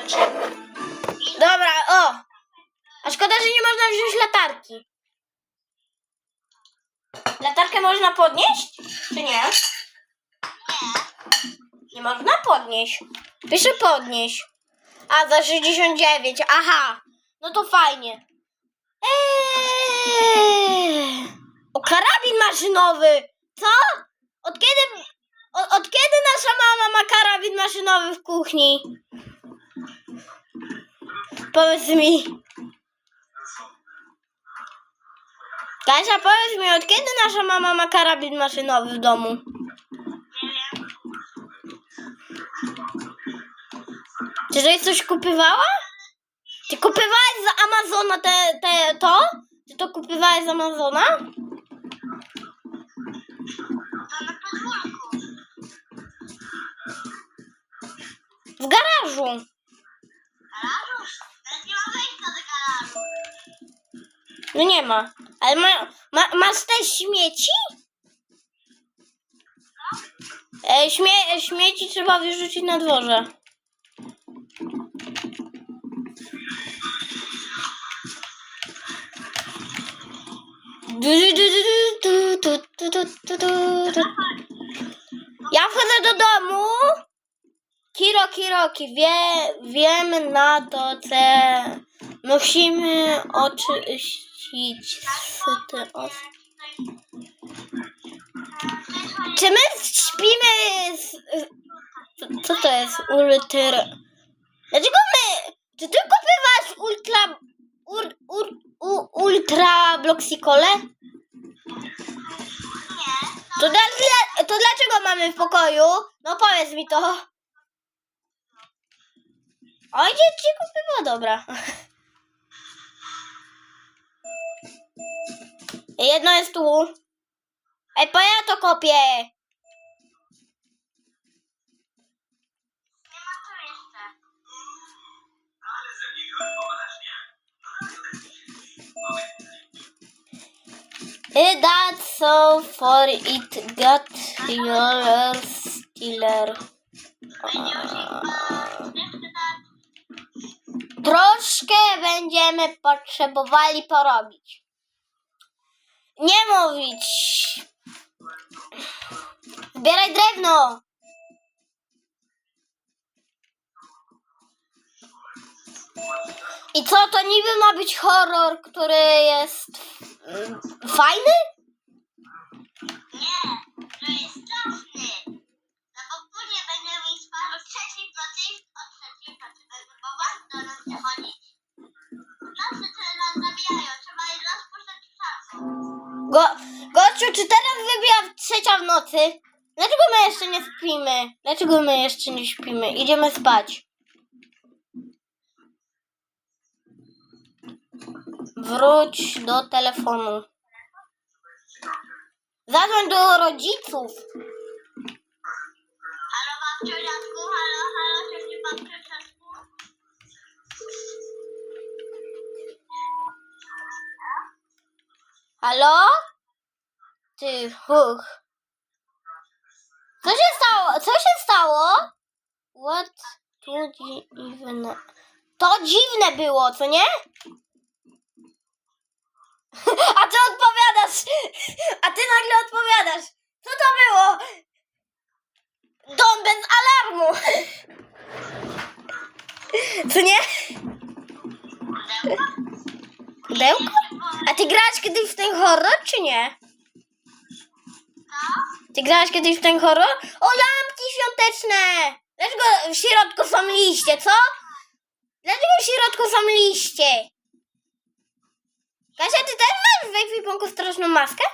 rzeczy. Dobra, o! A szkoda, że nie można wziąć latarki. Latarkę można podnieść? Czy nie? Nie. Nie można podnieść. Pisze podnieść. A, za 69. Aha. No to fajnie. Eee. O, karabin maszynowy. Co? Od kiedy, od, od kiedy nasza mama ma karabin maszynowy w kuchni? Powiedz mi. Kasia, powiedz mi, od kiedy nasza mama ma karabin maszynowy w domu? Czy coś kupywała? Ty kupywałeś z Amazona te, te, to? Ty to kupywałeś z Amazona? W. Garażu? No nie ma. Ale ma, ma, masz te śmieci? E, śmie, śmieci trzeba wyrzucić na dworze. Ja wchodzę do domu. Kiro, Kiroki, wie, wiem na to, co musimy oczyścić te os- Czy my śpimy z... Co to jest? Ultra... Dlaczego my... Czy ty kupywasz ultra... Ur, ur, u, ultra bloxicole? To, dla, to dlaczego mamy w pokoju? No powiedz mi to. Oj, ci kupiło, dobra. Jedno jest tu. Ej, bo ja to kopię. That's so for it got your stealer. Troszkę będziemy potrzebowali porobić. Nie mówić. Zbieraj drewno. I co, to niby ma być horror, który jest fajny? Nie, to jest straszny. No Na podwórnie będę mieć paru trzeciej do tej, od trzeciej do znaczy, tej, bo warto nam wychodzi. Zawsze nas zabijają, trzeba go, gościu, czy teraz wybija trzecia w nocy? Dlaczego my jeszcze nie śpimy? Dlaczego my jeszcze nie śpimy? Idziemy spać. Wróć do telefonu. Zadzwoń do rodziców. Halo babciu, halo, halo, ciociu, babciu, Halo? Ty, huch. Co się stało? Co się stało? What to dziwne? To dziwne było, co nie? A ty odpowiadasz! A ty nagle odpowiadasz! Co to było? Dom bez alarmu! Co nie? Pudełko? A ty grałaś kiedyś w ten horror, czy nie? Ty grałaś kiedyś w ten horror? O, lampki świąteczne! Dlaczego w środku są liście, co? Dlaczego w środku są liście? Kasia, ty też masz w ekwipunku straszną maskę?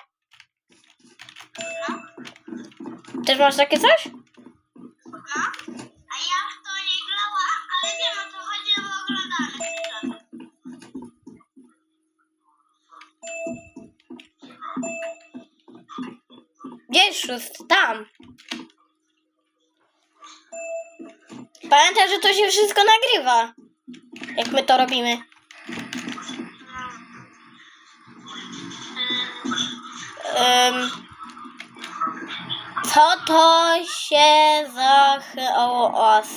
No, Też masz takie coś? Gdzie jest szósty? Tam. Pamiętaj, że to się wszystko nagrywa. Jak my to robimy. Um, co to się za hałas?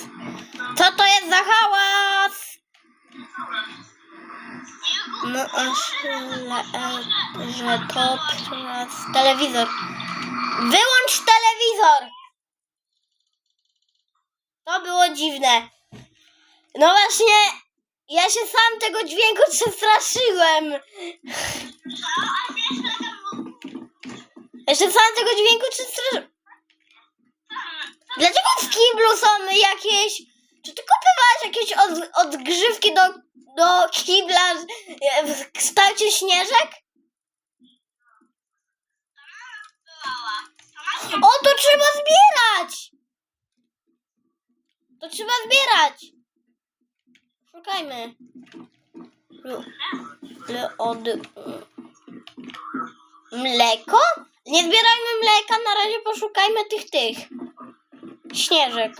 Co to jest za hałas? No aż le, e, że to przez telewizor. Wyłącz telewizor! To było dziwne. No właśnie, ja się sam tego dźwięku przestraszyłem. Ja się sam tego dźwięku przestraszyłem. Dlaczego w kiblu są jakieś... Czy ty kupowałeś jakieś od, odgrzewki do, do kibla w kształcie śnieżek? Była. To masz O, to trzeba zbierać! To trzeba zbierać! Szukajmy. Od... Mleko? Nie zbierajmy mleka, na razie poszukajmy tych, tych. Śnieżek.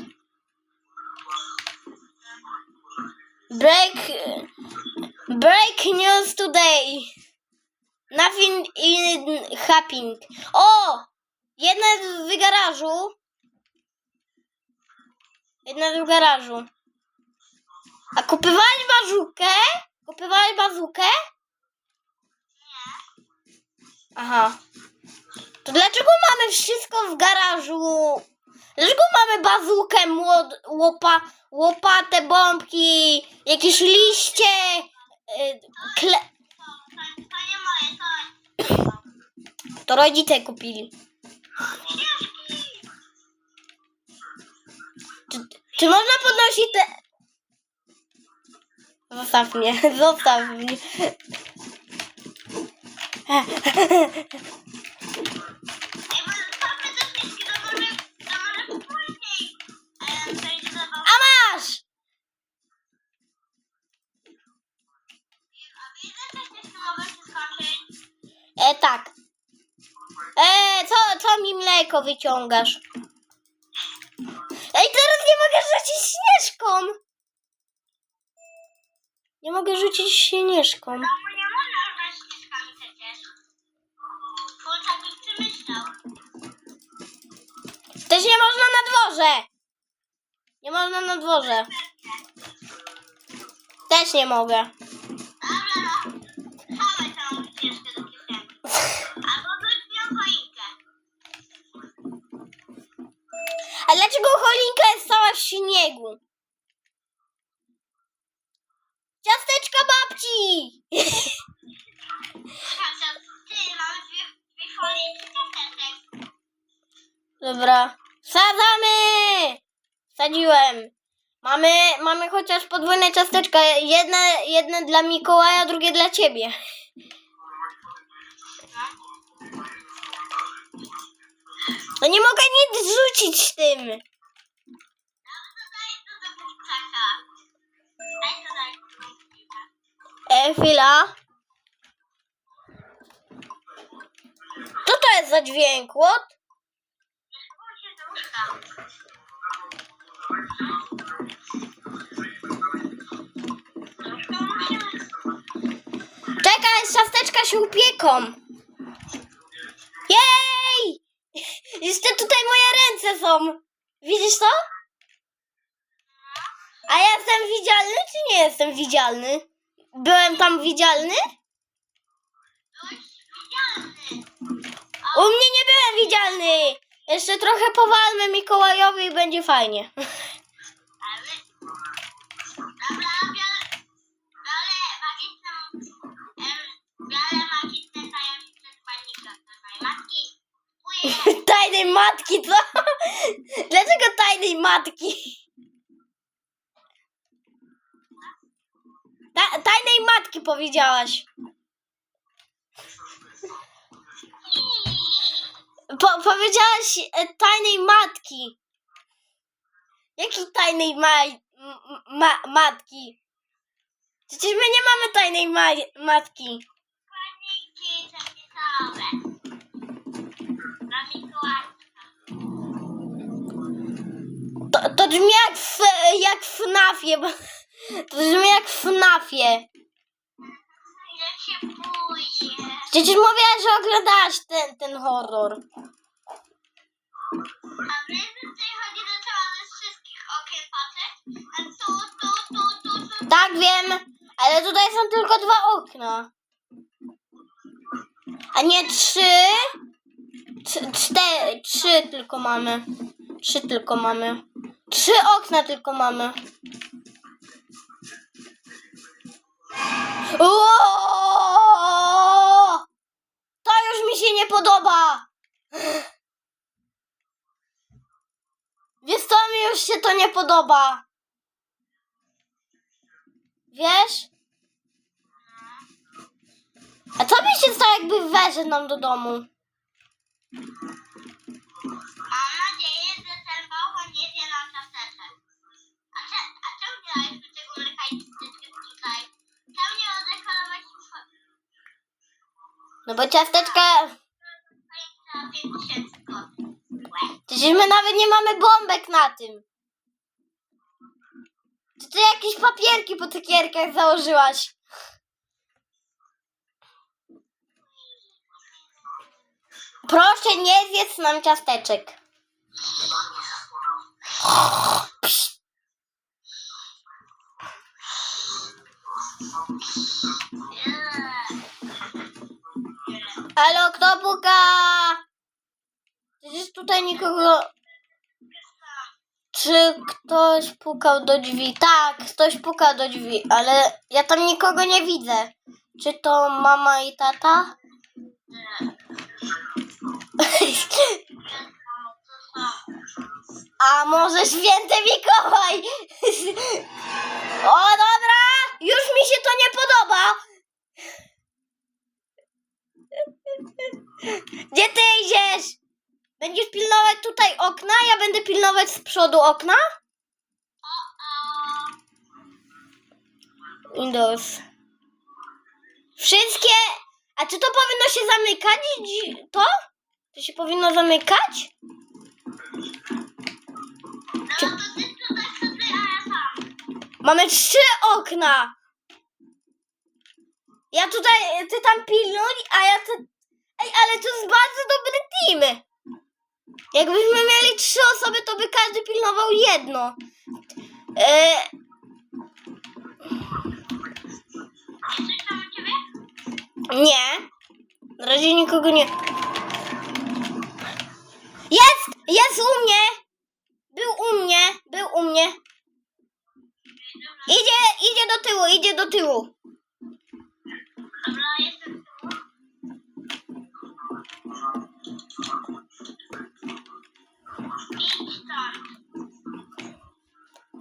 Break... Break news today. Nothing in happening. O! Jedna jest w garażu. Jedna jest w garażu. A kupywałeś bazukę? Kupywałeś bazukę? Aha. To dlaczego mamy wszystko w garażu? Dlaczego mamy bazukę, młod, łopa, łopatę, bombki, jakieś liście, y, kle... To, to, to nie moje, to... To rodzice kupili. Książki! Czy, czy można podnosić te... Zostaw mnie, zostaw mnie. Mleko wyciągasz? Ej, teraz nie mogę rzucić śnieżką. Nie mogę rzucić śnieżką. No, nie można przecież. Przemyślał. Też nie można na dworze. Nie można na dworze. Też nie mogę. Dobra, śniegu? Ciasteczka babci! Dobra. Sadzamy! Sadziłem. Mamy, mamy chociaż podwójne ciasteczka. Jedne, jedne dla Mikołaja, drugie dla ciebie. No nie mogę nic rzucić tym. E, chwila. Co to jest za dźwięk? What? Czekaj, ciasteczka się upieką. Jej! Jeszcze tutaj moje ręce są. Widzisz to? A ja jestem widzialny, czy nie jestem widzialny? Byłem tam widzialny? U mnie nie byłem widzialny. Jeszcze trochę powalmy Mikołajowi i będzie fajnie. Tajnej matki, co? Dlaczego tajnej matki? Ta, tajnej matki powiedziałaś. Po, powiedziałaś e, tajnej matki. Jakiej tajnej ma, ma, matki? Przecież my nie mamy tajnej ma, matki. To, to brzmi jak w, jak w FNAFie. To brzmi jak w FNAFie. Jak się pójdzie. Przecież mówiłaś, że oglądałaś ten, ten horror. A my tutaj chodzi do trzeba ze wszystkich okien patrzeć. A tu, tu, tu, tu, tu. Tak, wiem, ale tutaj są tylko dwa okna. A nie trzy. Trzy, cztery, trzy tylko mamy. Trzy tylko mamy. Trzy okna tylko mamy. Oooo! To już mi się nie podoba. Wiesz co, mi już się to nie podoba. Wiesz? A co by się stało, jakby weszedł nam do domu? Mam nadzieję, że ten nie zje nam ciasteczek. A, tego No bo ciasteczka... za 5000 zł? Przecież my nawet nie mamy bombek na tym. Czy ty jakieś papierki po cukierkach założyłaś? Proszę, nie zjedz nam ciasteczek. Halo, kto puka? Przecież tutaj nikogo... Czy ktoś pukał do drzwi? Tak, ktoś puka do drzwi, ale ja tam nikogo nie widzę. Czy to mama i tata? A może święty Mikołaj? O, dobra! Już mi się to nie podoba! Gdzie ty idziesz? Będziesz pilnować tutaj okna, ja będę pilnować z przodu okna? Windows. Wszystkie. A czy to powinno się zamykać? To? To się powinno zamykać? Ty tam. Mamy trzy okna. Ja tutaj, ty tam pilnuj, a ja tu... Ej, ale to jest bardzo dobry team. Jakbyśmy mieli trzy osoby, to by każdy pilnował jedno. E, nie. Na razie nikogo nie... Jest! Jest u mnie! Był u mnie, był u mnie. Idzie, idzie do tyłu, idzie do tyłu.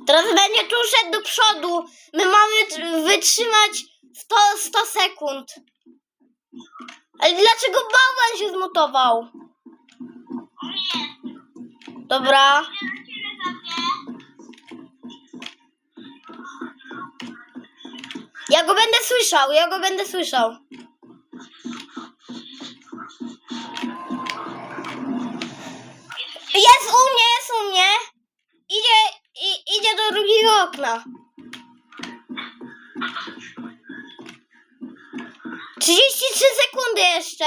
Teraz będzie tu szedł do przodu. My mamy wytrzymać 100, 100 sekund. Ale dlaczego bałwan się zmutował? Dobra. Ja go będę słyszał, ja go będę słyszał. Jest u mnie, jest u mnie. Idzie, i, idzie do drugiego okna. 33 sekundy jeszcze.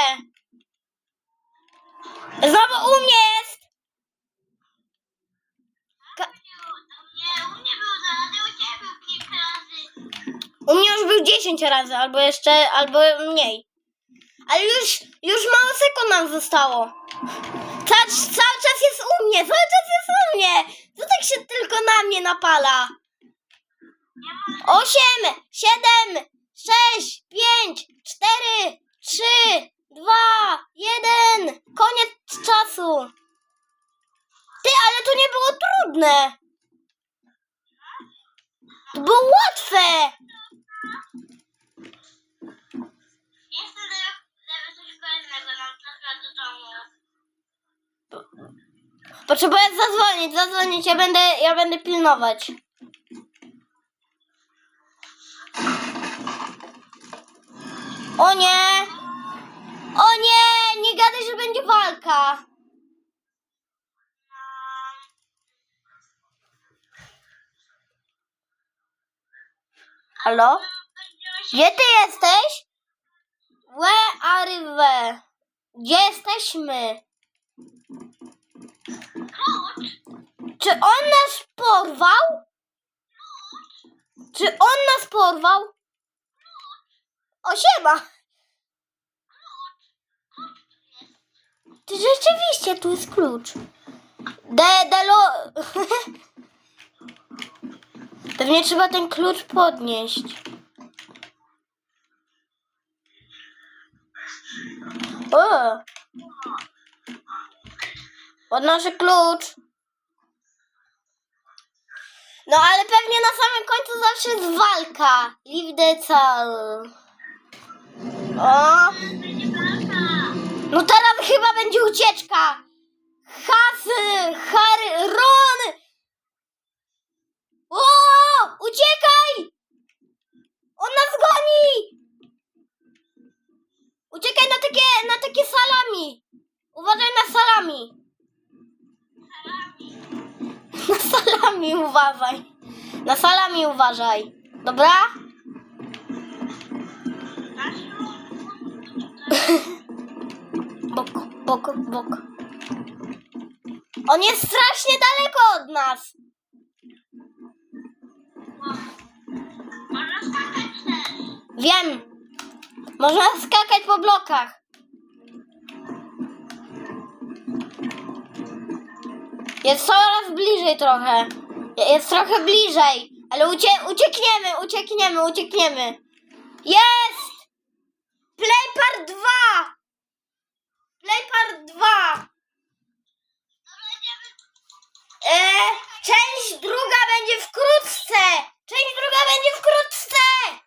Znowu u mnie jest. U mnie już był 10 razy, albo jeszcze, albo mniej. Ale już, już mało sekund nam zostało. Cały, cały czas jest u mnie, cały czas jest u mnie. Co tak się tylko na mnie napala? Ja 8, 7, 6, 5, 4, 3, 2, 1. Koniec czasu. Ty, ale to nie było trudne. To było łatwe. Jestem żeby coś kolejnego nam do domu. Potrzebuję zadzwonić, zadzwonić, ja będę, ja będę pilnować. O nie! O nie! Nie gadaj, że będzie walka. Halo? Gdzie ty jesteś? Where are we? Gdzie jesteśmy? Czy on nas porwał? Czy on nas porwał? O siema! Ty rzeczywiście, tu jest klucz. De, delo... Pewnie trzeba ten klucz podnieść. O! Podnoszę klucz. No ale pewnie na samym końcu zawsze jest walka. Leave the cell. O! No teraz chyba będzie ucieczka. Hasy, Harry, Ron! O! Uciekaj! On nas goni! Uciekaj na takie, na takie salami. Uważaj na salami. Na salami uważaj. Na salami uważaj. Dobra? Bok, bok, bok. On jest strasznie daleko od nas. Można skakać też. Wiem. Można skakać po blokach. Jest coraz bliżej trochę. Jest trochę bliżej, ale ucie uciekniemy, uciekniemy, uciekniemy. Jest! Play part 2! Play part 2! E, część druga będzie wkrótce! Część druga będzie wkrótce!